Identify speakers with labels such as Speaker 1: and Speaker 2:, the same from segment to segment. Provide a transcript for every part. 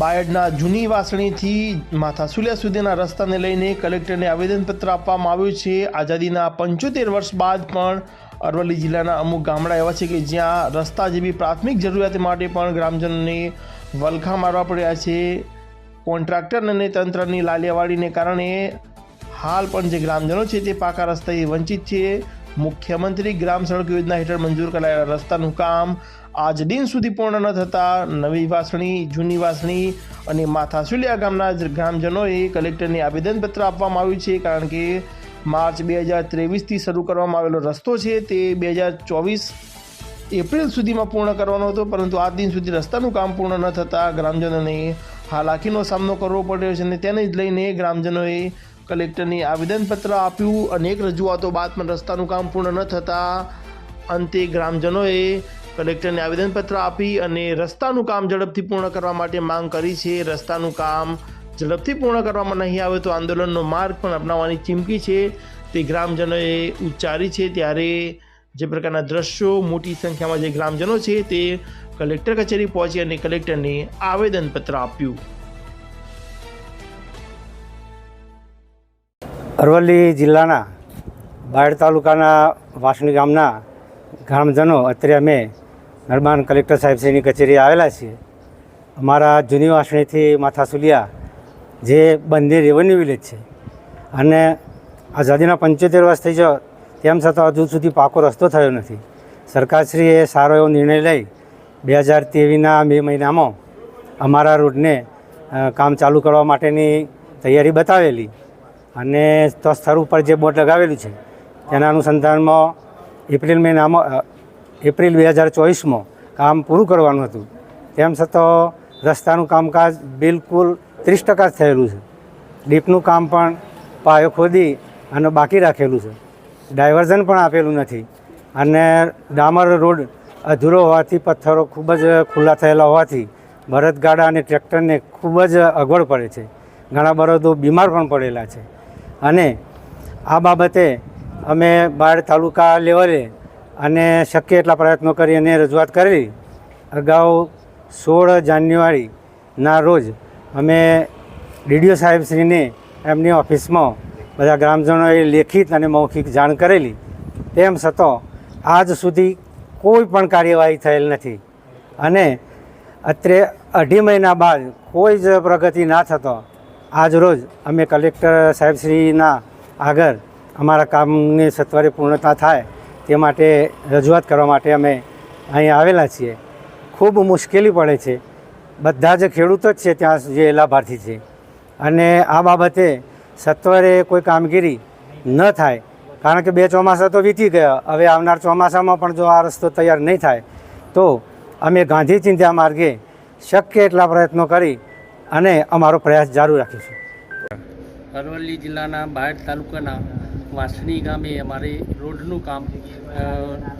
Speaker 1: બાયડના જૂની વાસણીથી માથાસુલિયા સુધીના રસ્તાને લઈને કલેક્ટરને આવેદનપત્ર આપવામાં આવ્યું છે. આઝાદીના પંચોતેર વર્ષ બાદ પણ અરવલ્લી જિલ્લાના અમુક ગામડા એવા છે કે જ્યાં રસ્તા જેવી પ્રાથમિક જરૂરિયાત માટે પણ ગ્રામજનોને વલખા મારવા પડ્યા છે. કોન્ટ્રાક્ટર અને તંત્રની લાલિયાવાડીને કારણે હાલ પણ જે ગ્રામજનો છે તે પાકા રસ્તાથી વંચિત છે. મુખ્યમંત્રી ગ્રામ સડક યોજના હેઠળ મંજૂર કરાયેલા રસ્તાનું કામ આજ દિન સુધી પૂર્ણ ન થતાં નવી વાસણી, જૂની વાસણી અને માથાસુલિયા ગામના ગ્રામજનોએ કલેક્ટરને આવેદનપત્ર આપવામાં આવ્યું છે કારણ કે માર્ચ બે હજાર ત્રેવીસથી શરૂ કરવામાં આવેલો રસ્તો છે તે બે હજાર ચોવીસ એપ્રિલ સુધીમાં પૂર્ણ કરવાનો હતો, પરંતુ આજ દિન સુધી રસ્તાનું કામ પૂર્ણ ન થતાં ગ્રામજનોને હાલાકીનો સામનો કરવો પડ્યો છે અને તેને જ લઈને ગ્રામજનોએ કલેક્ટરને આવેદનપત્ર આપ્યું. અનેક રજૂઆતો બાદ પણ રસ્તાનું કામ પૂર્ણ ન થતાં અંતે ગ્રામજનોએ કલેક્ટરને આવેદનપત્ર આપી અને રસ્તાનું કામ ઝડપથી પૂર્ણ કરવા માટે માંગ કરી છે. રસ્તાનું કામ ઝડપથી પૂર્ણ કરવામાં નહીં આવે તો આંદોલનનો માર્ગ પણ અપનાવવાની ચીમકી છે. તે ગ્રામજનોએ ઉચ્ચારી છે. ત્યારે જે પ્રકારના દ્રશ્યો મોટી સંખ્યામાં જે ગ્રામજનો છે તે કલેક્ટર કચેરી પહોંચી અને કલેક્ટરને આવેદનપત્ર આપ્યું.
Speaker 2: અરવલ્લી જિલ્લાના બાયડ તાલુકાના વાસણી ગામના ગ્રામજનો અત્યારે અમે નર્માન કલેક્ટર સાહેબશ્રીની કચેરી આવેલા છીએ. અમારા જૂની વાસણીથી માથાસુલિયા જે બંને રેવન્યુ વિલેજ છે અને આઝાદીના પંચોતેર વર્ષ થઈ ગયો, તેમ છતાં હજુ સુધી પાકો રસ્તો થયો નથી. સરકારશ્રીએ સારો એવો નિર્ણય લઈ બે હજાર ત્રેવીસના મે મહિનામાં અમારા રોડને કામ ચાલુ કરવા માટેની તૈયારી બતાવેલી. અને સ્થળ ઉપર જે બોર્ડ લગાવેલું છે, તેના અનુસંધાનમાં એપ્રિલ મહિનામાં એપ્રિલ બે હજાર ચોવીસમાં કામ પૂરું કરવાનું હતું. તેમ છતાં રસ્તાનું કામકાજ બિલકુલ ત્રીસ ટકા જ થયેલું છે. ડીપનું કામ પણ પાયો ખોદી અને બાકી રાખેલું છે. ડાયવર્ઝન પણ આપેલું નથી. અને ડામર રોડ અધૂરો હોવાથી પથ્થરો ખૂબ જ ખુલ્લા થયેલા હોવાથી બળદગાડા અને ટ્રેક્ટરને ખૂબ જ અગવડ પડે છે. ઘણા બળદો બીમાર પણ પડેલા છે. અને આ બાબતે અમે બાળ તાલુકા લેવલે અને શક્ય એટલા પ્રયત્નો કરી અને રજૂઆત કરેલી. અગાઉ સોળ જાન્યુઆરીના રોજ અમે ડીડીઓ સાહેબશ્રીને એમની ઓફિસમાં બધા ગ્રામજનોએ લેખિત અને મૌખિક જાણ કરેલી. તેમ છતાં આજ સુધી કોઈ પણ કાર્યવાહી થયેલ નથી. અને અત્રે અઢી મહિના બાદ કોઈ જ પ્રગતિ ના થતો આજ રોજ અમે કલેક્ટર સાહેબશ્રીના આગળ અમારા કામની સત્વરે પૂર્ણતા થાય તે માટે રજૂઆત કરવા માટે અમે અહીં આવેલા છીએ. ખૂબ મુશ્કેલી પડે છે. બધા જ ખેડૂતો જ છે ત્યાં જે લાભાર્થી છે. અને આ બાબતે સત્વરે કોઈ કામગીરી ન થાય. કારણ કે બે ચોમાસા તો વીતી ગયા. હવે આવનાર ચોમાસામાં પણ જો આ રસ્તો તૈયાર નહીં થાય, તો અમે ગાંધી ચિંધ્યા માર્ગે શક્ય એટલા પ્રયત્નો કરી અને અમારો પ્રયાસ જારી રાખીશું
Speaker 3: અરવલ્લી જિલ્લાના બાયડ તાલુકાના વાસણી ગામે અમારે રોડનું કામ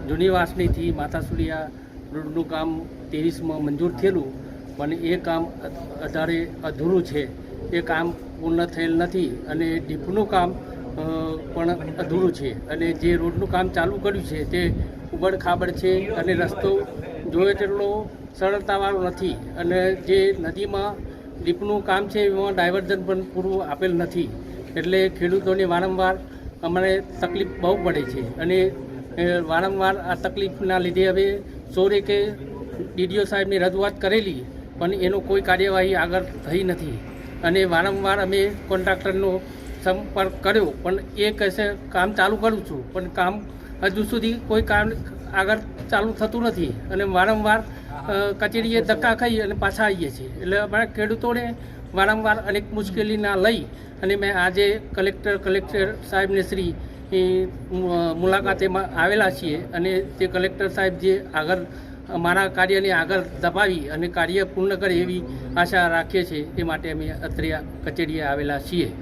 Speaker 3: જૂની વાસણીથી માથાસુલિયા રોડનું કામ ત્રેવીસમાં મંજૂર થયેલું, પણ એ કામ અધારે અધૂરું છે. એ કામ પૂર્ણ થયેલ નથી અને ડીપનું કામ પણ અધૂરું છે અને જે રોડનું કામ ચાલુ કર્યું છે તે ઉબડ ખાબડ છે અને રસ્તો જોઈએ તેટલો સરળતાવાળો નથી અને જે નદીમાં ડીપનું કામ છે એમાં ડાયવર્ઝન પણ પૂરું આપેલ નથી. એટલે ખેડૂતોને વારંવાર અમને તકલીફ બહુ પડે છે. અને વારંવાર આ તકલીફના લીધે હવે સોરે કે ડીડીઓ સાહેબની રજૂઆત કરેલી, પણ એનો કોઈ કાર્યવાહી આગળ થઈ નથી. અને વારંવાર અમે કોન્ટ્રાક્ટરનો સંપર્ક કર્યો, પણ એ કહેશે, કામ ચાલુ કરું છું, પણ કામ હજુ સુધી કોઈ કામ આગળ ચાલુ થતું નથી અને વારંવાર કચેરીએ ધક્કા ખાઈ અને પાછા આવીએ છીએ. એટલે અમારા ખેડૂતોને વારંવાર અનેક મુશ્કેલીના લઈ અને મેં આજે કલેક્ટર કલેક્ટર સાહેબને શ્રી એ, મુ- મુલાકાતેમાં આવેલા છીએ અને તે કલેક્ટર સાહેબ જે આગળ મારા કાર્યને આગળ દબાવી અને કાર્ય પૂર્ણ કરે એવી આશા રાખીએ છીએ. એ માટે અમે અત્રે કચેરીએ આવેલા છીએ.